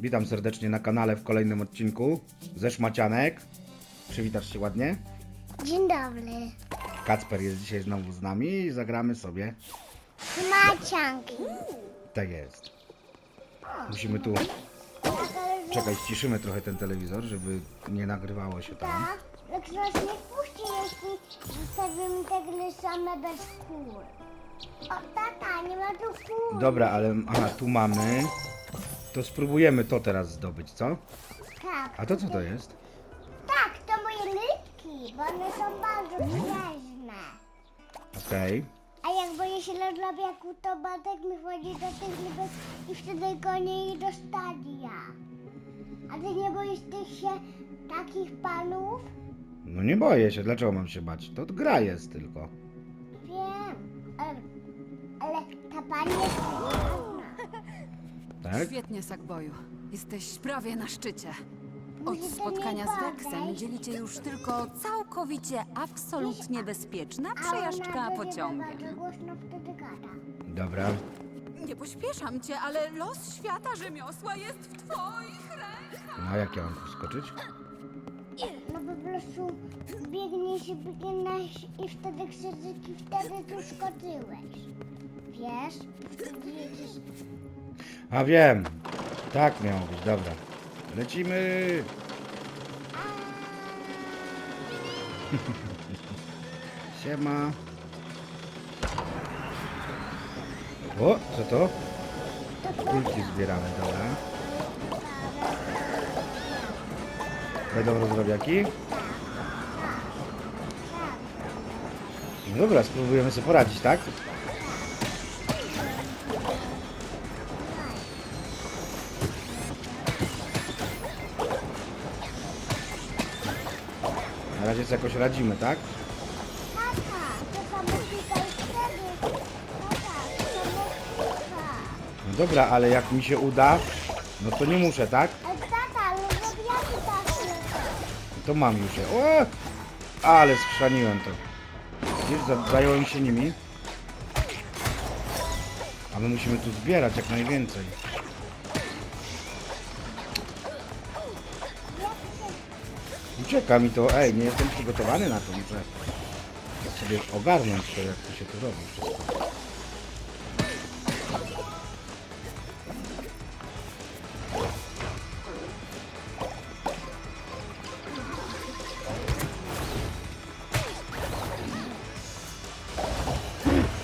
Witam serdecznie na kanale w kolejnym odcinku ze Szmacianek. Przywitasz się ładnie? Dzień dobry. Kacper jest dzisiaj znowu z nami i zagramy sobie. Macianki. Tak jest. Musimy tu... Czekaj, ściszymy trochę ten telewizor, żeby nie nagrywało się tam. Tak, nas nie puści, jeśli zostawimy te same bez kół. O, tata, nie ma tu kół. Dobra, ale... Aha, tu mamy... To spróbujemy to teraz zdobyć, co? Tak. A to co to jest? Tak, to moje litki, bo one są bardzo przyjaźne. Okej. A jak boję się lodlawiaku, to Bartek mi wchodzi do tych libek i wtedy gonię ich do stadia. A ty nie boisz tych się takich panów? No nie boję się, dlaczego mam się bać? To gra jest tylko. Wiem, ale, ale ta pani jest. Tak? Świetnie, Sackboyu. Jesteś prawie na szczycie. Od spotkania z Wexem dzielicie już tylko całkowicie, absolutnie bezpieczna przejażdżka pociągiem. bardzo głośno wtedy gada. Dobra. Nie pośpieszam cię, ale los świata rzemiosła jest w twoich rękach. No a jak ja mam tu skoczyć? No po prostu biegniesz i biegniesz i wtedy krzyczyk i wtedy tu skoczyłeś. Wiesz? Wtedy jedziesz... A wiem. Tak miało być, dobra. Lecimy. Siema. O, co to? Kulki zbieramy, dobra. Będą rozrobiaki? No dobra, spróbujemy sobie poradzić, tak? Sobie jakoś radzimy, tak? No dobra, ale jak mi się uda, no to nie muszę, tak? To mam już je. O! Ale skrzaniłem to. Za- zająłem się nimi. A my musimy tu zbierać jak najwięcej. Ucieka mi to. Ej, nie jestem przygotowany na to. Muszę sobie ogarnąć to, jak to się tu robi wszystko.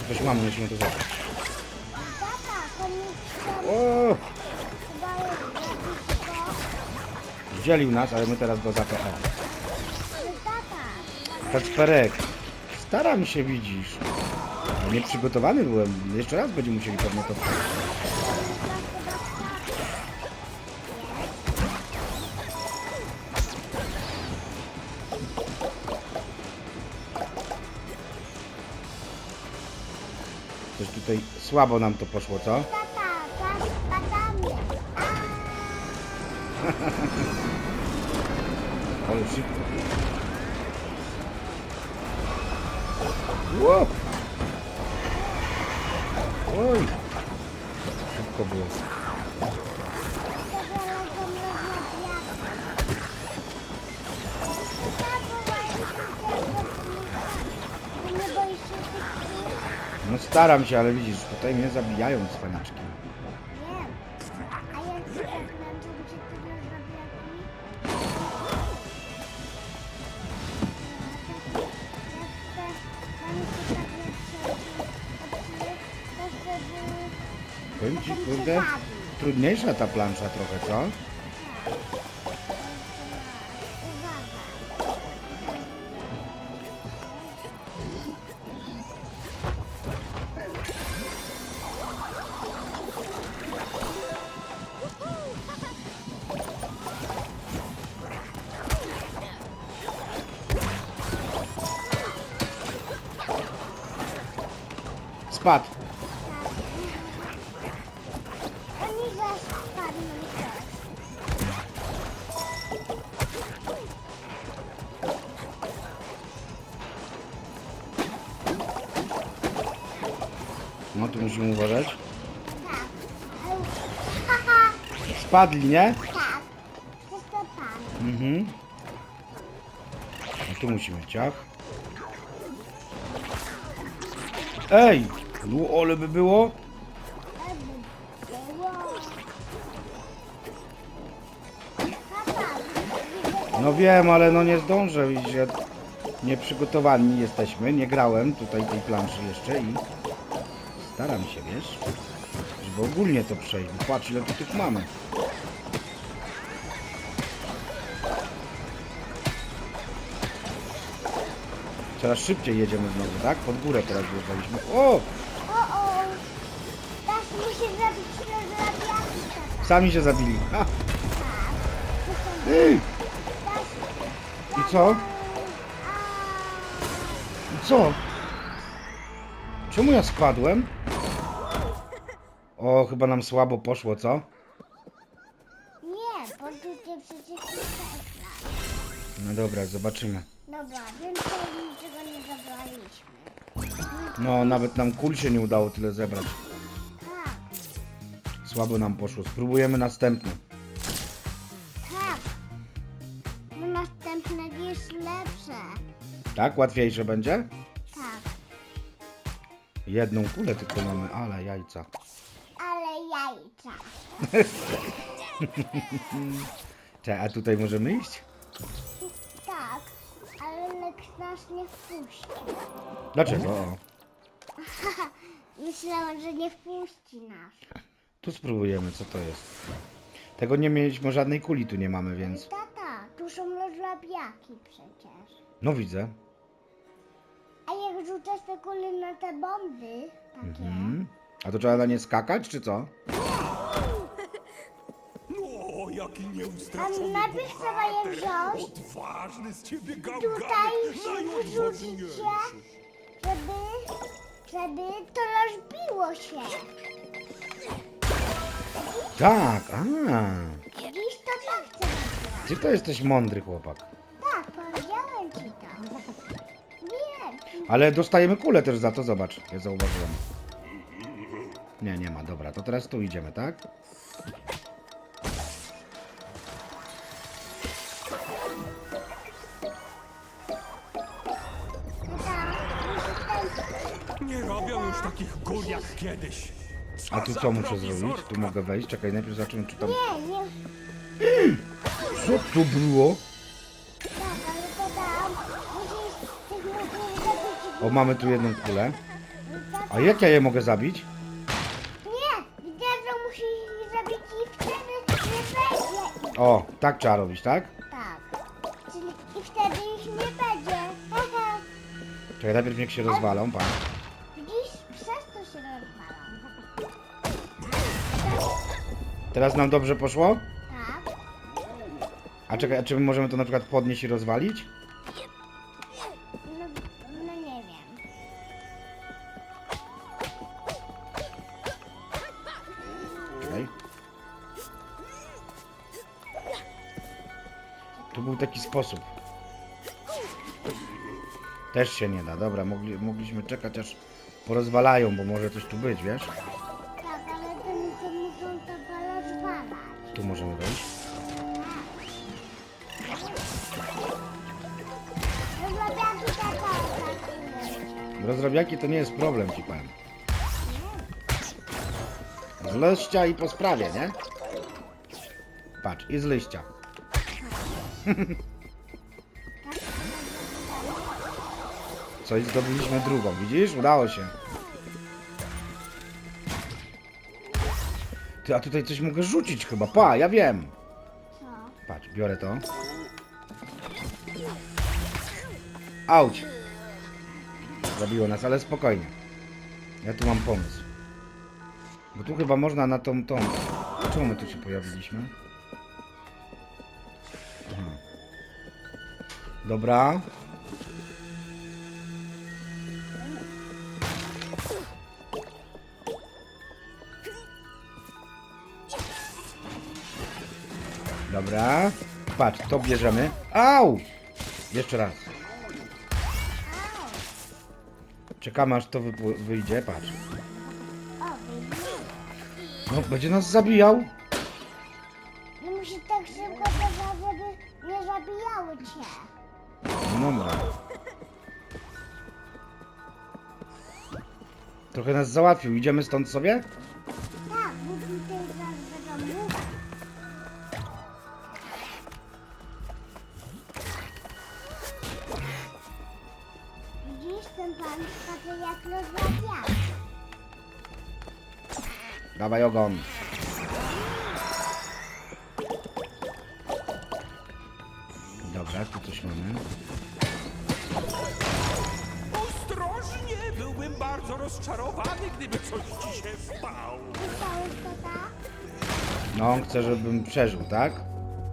Coś mamy, musimy to zrobić. Zdzielił nas, ale my teraz go. Ale tata, Kacperek, staram się, widzisz. Nieprzygotowany byłem. Jeszcze raz będziemy musieli pewnie to... Coś tutaj słabo nam to poszło, co? Szybko. Ło! Oj! Szybko było. No staram się, ale widzisz, tutaj mnie zabijają cwaniaczki. Trudniejsza ta plansza trochę, co? Spadł. Spadli, nie? Tak. Mhm. No tu musimy ciach. Ej! No ole by było? Żeby było. Papa, No wiem, ale no nie zdążę, widzicie. Nieprzygotowani jesteśmy, nie grałem tutaj tej planszy jeszcze i staram się, wiesz, żeby ogólnie to przejść. Bo Patrz ile tu tych mamy. Coraz szybciej jedziemy znowu, tak? Pod górę teraz wjeżdżaliśmy. O! O, o. Teraz musi zrobić rozrabiaki, tata. Sami się zabili. Ha! I co? I co? Czemu ja spadłem? O, chyba nam słabo poszło, co? Nie, bo tutaj przecież jest ekran. No dobra, zobaczymy. Dobra, więcej niczego nie zabraliśmy. No, nawet nam kul się nie udało tyle zebrać. Tak, Słabo nam poszło. Spróbujemy następny. tak. Bo następne jest lepsze. Tak? Łatwiejsze będzie? Tak, Jedną kulę tylko mamy, ale jajca. Jajca. Cze, a tutaj możemy iść? Tak, ale Lex nas nie wpuści. Dlaczego? Myślałam, że nie wpuści nas. tu spróbujemy, co to jest. Tego nie mieliśmy, żadnej kuli tu nie mamy, więc... Tata, tu są rozrabiaki przecież. No widzę. A jak rzucasz te kule na te bomby, takie, Mhm. A to trzeba na nie skakać, czy co? O, jaki a nieustraszony najpierw trzeba je wziąć, Odważny z ciebie tutaj się, żeby, żeby to rozbiło się. Tak, a. Dziś to tak chcę. Ty to jesteś mądry chłopak. Tak, powiedziałem ci to. Wiem. Ale dostajemy kulę też za to, zobacz, ja zauważyłem. Nie, nie ma, dobra, to teraz tu idziemy, tak? Nie robią już takich gór jak kiedyś. A tu co muszę zrobić? Tu mogę wejść, czekaj, najpierw zobaczymy, czy tam... Nie, nie, Co tu było? O, mamy tu jedną kulę. A jak ja je mogę zabić? O, tak trzeba robić, tak? Tak. Czyli i wtedy ich nie będzie. Haha. Czekaj, najpierw niech się rozwalą, pan. Widzisz, przez to się rozwalą. Teraz nam dobrze poszło? Tak. A czekaj, a czy my możemy to na przykład podnieść i rozwalić? Był taki sposób. Też się nie da. Dobra, mogli, mogliśmy czekać aż porozwalają, bo może coś tu być, wiesz? Tak, ale to, to muszą to porozwalać. Tu możemy wejść. Rozrabiaki to nie jest problem, ci powiem. Z liścia i po sprawie, nie? Patrz, i z liścia. Coś zdobyliśmy drugą, widzisz? Udało się. Ty, a tutaj coś mogę rzucić chyba. Pa, ja wiem. Patrz, biorę to. Auć! Zabiło nas, ale spokojnie. Ja tu mam pomysł. Bo tu chyba można na tą tą. Dlaczego my tu się pojawiliśmy? Dobra. Dobra. Patrz, to bierzemy. Au! Jeszcze raz. Czekamy aż to wyjdzie, patrz. No, będzie nas zabijał. Trochę nas załatwił. Idziemy stąd sobie? Tak, bo tutaj zaraz będą mówić. Widzisz, ten pan patrzy jak rozmawia. Dawaj ogon. Dobra, tu coś mamy. Byłbym bardzo rozczarowany, gdyby coś ci się stało. Słyszałeś to, tak? No, on chce, żebym przeżył, tak?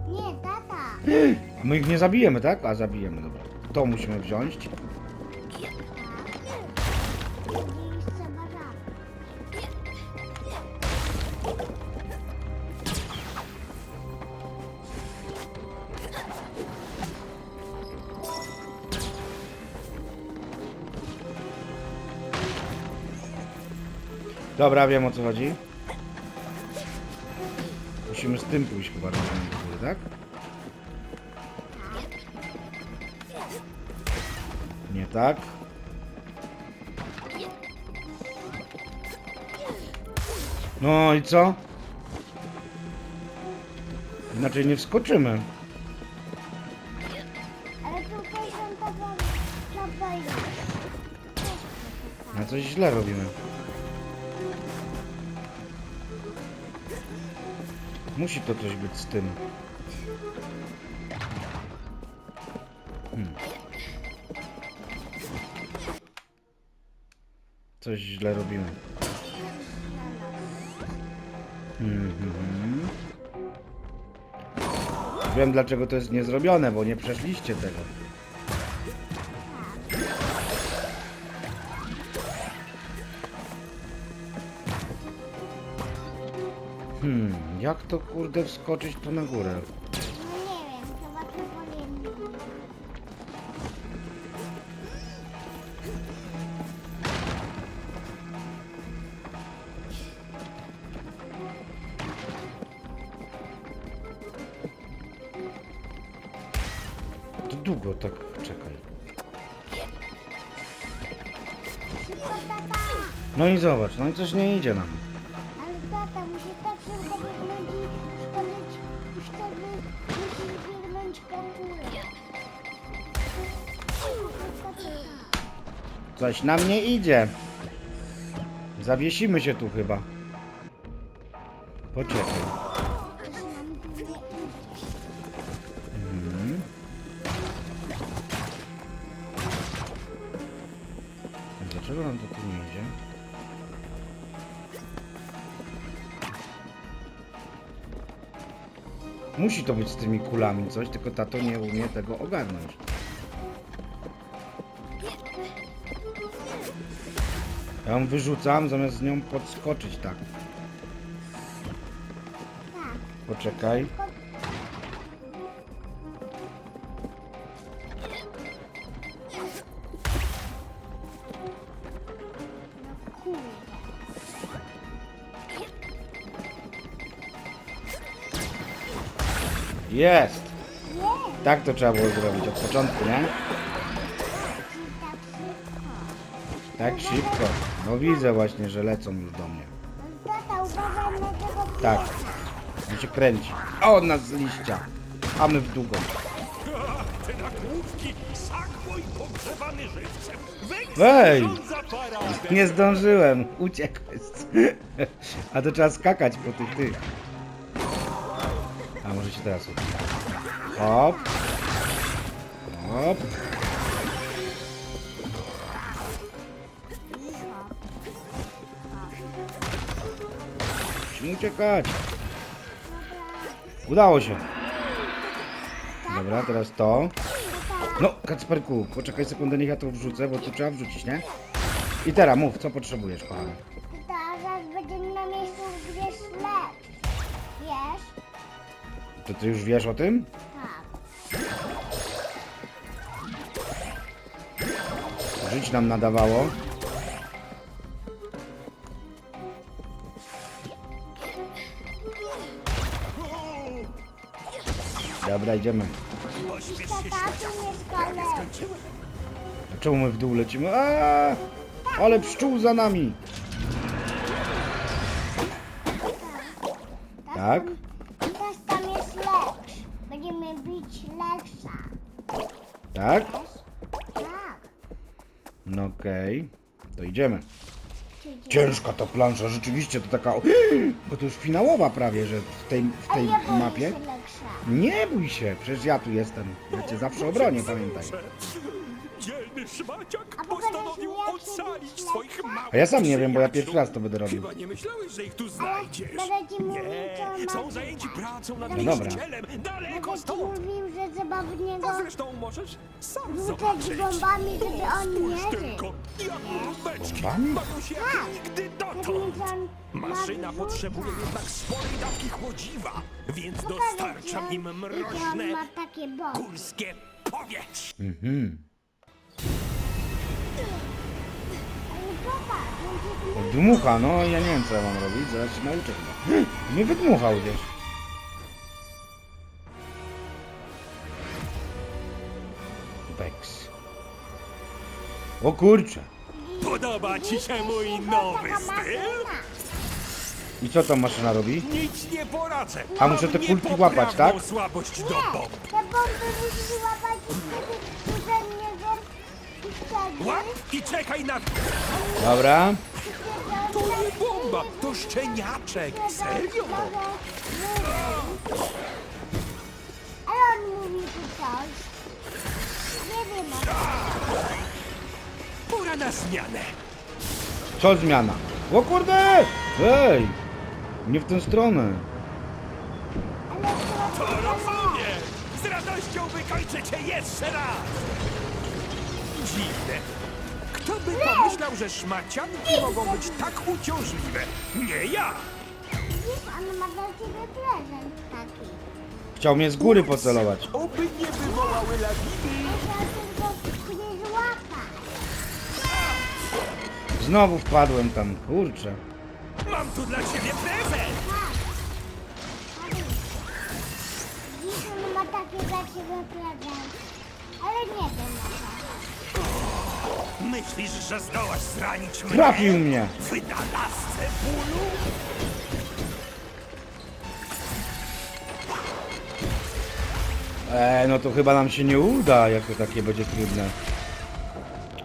Nie, tata. A my ich nie zabijemy, tak? A zabijemy, dobra. To musimy wziąć. Dobra, wiem o co chodzi. Musimy z tym pójść chyba razem do góry, tak? Nie tak. No i co? Inaczej nie wskoczymy. Ale tutaj są taką szabelki. A coś źle robimy. Musi to coś być z tym. Hmm. Coś źle robimy. Mhm. Wiem dlaczego to jest niezrobione, bo nie przeszliście tego. Jak to kurde wskoczyć tu na górę? No nie wiem, chyba powiem. To długo tak czekaj. No i zobacz, no i coś nie idzie nam. Coś nam nie idzie. Zawiesimy się tu chyba. Poczekaj. Mhm. Dlaczego nam to tu nie idzie? Musi to być z tymi kulami coś, tylko tato nie umie tego ogarnąć. Ja ją wyrzucam zamiast z nią podskoczyć tak. Tak. Poczekaj. Jest, Tak to trzeba było zrobić od początku, nie? Tak szybko. No widzę właśnie, że lecą już do mnie. Tata, uważaj na tego Tak. On się kręci. Od nas z liścia. A my w długą. Te nagłówki, sak mój pogrzebany żywcem. Wej! Nie zdążyłem. Uciekłeś. A to trzeba skakać po tych tych. A może się teraz uda. Hop. Hop. Uciekać. Udało się. Dobra, teraz to. No, Kacperku, poczekaj sekundę, niech ja to wrzucę, bo tu trzeba wrzucić, nie? I teraz mów, co potrzebujesz, kochany. Tata, zaraz będziemy na miejscu, gdzie ślep. Wiesz? To ty już wiesz o tym? Tak. Żyć nam nadawało. Dobra, idziemy. A czemu my w dół lecimy? Aaaa! Ale pszczół za nami! Tak? Teraz tam jest lecz. Będziemy bić lecza. Tak? Tak. No okej. To idziemy. Ciężka ta plansza, rzeczywiście to taka... Bo to już finałowa prawie, że w tej, w tej mapie. Nie bój się, przecież ja tu jestem. Ja cię zawsze obronię, pamiętaj. Szmaciak A postanowił ocalić swoich małych A ja sam nie wiem, bo ja pierwszy raz to będę robił. Chyba nie myślałeś, że ich tu znajdziesz. będę Nie, są zajęci pracą nad No dobra. niszczycielem. Daleko Będę ci stąd. mówił, że trzeba w niego A zresztą możesz sam zobaczyć. bombami, żeby on nie Spójrz żył. tylko, jak rubeczki Bombami? bawią się jak Tak. nigdy dotąd. Maszyna ma potrzebuje jednak sporej dawki chłodziwa, więc Pokażę dostarczam ci, im jakie on mroźne, ma takie bomby. górskie powietrze. Mhm. Dmucha, no ja nie wiem co ja mam robić, zaraz się nauczę chyba. Nie wydmuchał gdzieś. Beks. O kurczę. Podoba ci się mój nowy styl? I co ta maszyna robi? Nic nie poradzę. A muszę te kulki łapać, tak? słabość do Nie, bomb. te bomby musisz łapać i wtedy Łap i czekaj na... Dobra. To nie bomba, to szczeniaczek. Serio? Ale on mówi tu coś. Nie wiem, Pora na zmianę. Co zmiana? O kurde! Ej! Nie w tę stronę. ale to To rozumiem. Z radością wykończę cię jeszcze raz. Dziwne. Kto by pomyślał, że szmacianki mogą być tak uciążliwe? Nie ja. Widzisz, on ma dla ciebie prezent taki. Chciał mnie z góry pocelować. Oby nie wywołały lawiny. Musiał tylko nie złapać. Znowu wpadłem tam, kurczę. Mam tu dla ciebie prezent. Widzisz, on ma takie dla ciebie prezent. Myślisz, że zdołasz zranić mnie? Trafił mnie. Wynalazcę bólu? E, no to chyba nam się nie uda, jak to takie będzie trudne.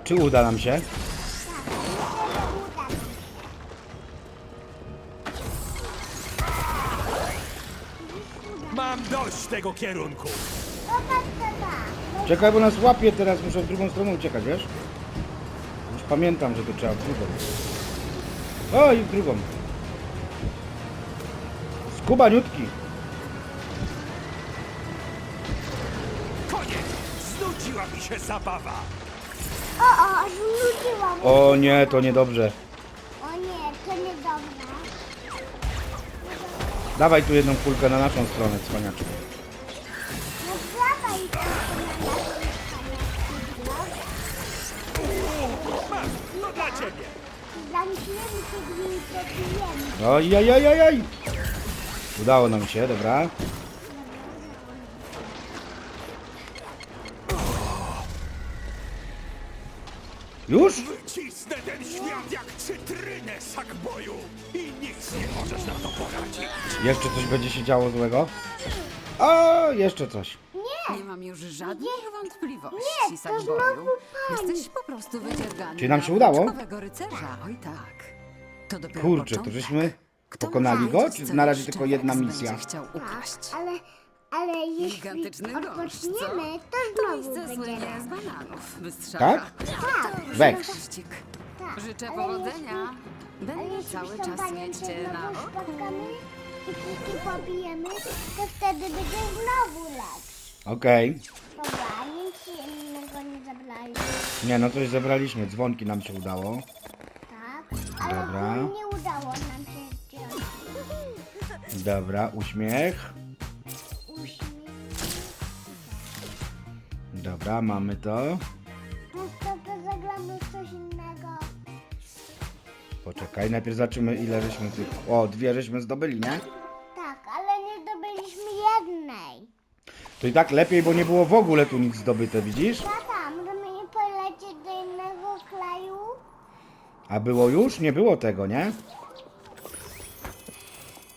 Czy uda nam się? Mam dość tego kierunku. Czekaj, bo nas łapie teraz, muszę w drugą stronę uciekać, wiesz? Pamiętam, że to trzeba w drugą. O, i w drugą. Skubaniutki. Koniec! Znudziła mi się zabawa. O, o, znudziłam. O nie, to niedobrze. O nie, to niedobre. Dawaj tu jedną kulkę na naszą stronę, cwaniaczku. Oj. Udało nam się, dobra. Już? Wycisnę ten świat jak cytrynę, sakboju. I nic nie możesz na to poradzić. Jeszcze coś będzie się działo złego? O, jeszcze coś. Nie mam już żadnych wątpliwości, Nie, to znowu pan. Jesteś po prostu wydziergany Czyli nam na się udało? rycerza, oj tak. To dopiero Kurczę, to początek. żeśmy Kto pokonali go? Czy co na razie jeszcze tylko jedna Rex misja? będzie chciał ukraść. Ale, ale jeśli Gigantyczny gąszcz, co? odpoczniemy, to znowu miejsce słynie z bananów, wystrzała. Tak? Tak, Wex. Tak. Życzę Ale powodzenia. Będę jeśli cały tą czas panią mieć się cię na znowu oku. spotkamy i pobijemy, to wtedy będzie znowu lecz. Okej. Dobra, nic innego nie zabrali. Nie, no coś zebraliśmy. Dzwonki nam się udało. Tak, ale Dobra. nie udało nam się zdjąć. Dobra, uśmiech. Dobra, mamy to. Zagramy w coś innego. Poczekaj, najpierw zobaczymy ile żeśmy tych... O, dwie żeśmy zdobyli, nie? Tak, ale nie zdobyliśmy jednej. To i tak lepiej, bo nie było w ogóle tu nic zdobyte, widzisz? Tata, A było już? Nie było tego, nie?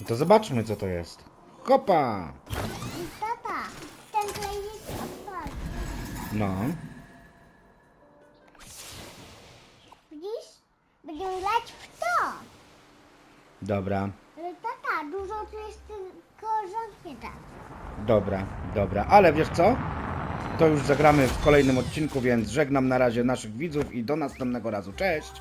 No To zobaczmy, co to jest. Kopa! Tata, ten jest otwarty. No. Widzisz? Będziemy grać w to. Dobra, Ale tata, dużo tu jest tylko zamknięte. dobra, dobra. Ale wiesz co? To już zagramy w kolejnym odcinku, więc żegnam na razie naszych widzów i do następnego razu. Cześć!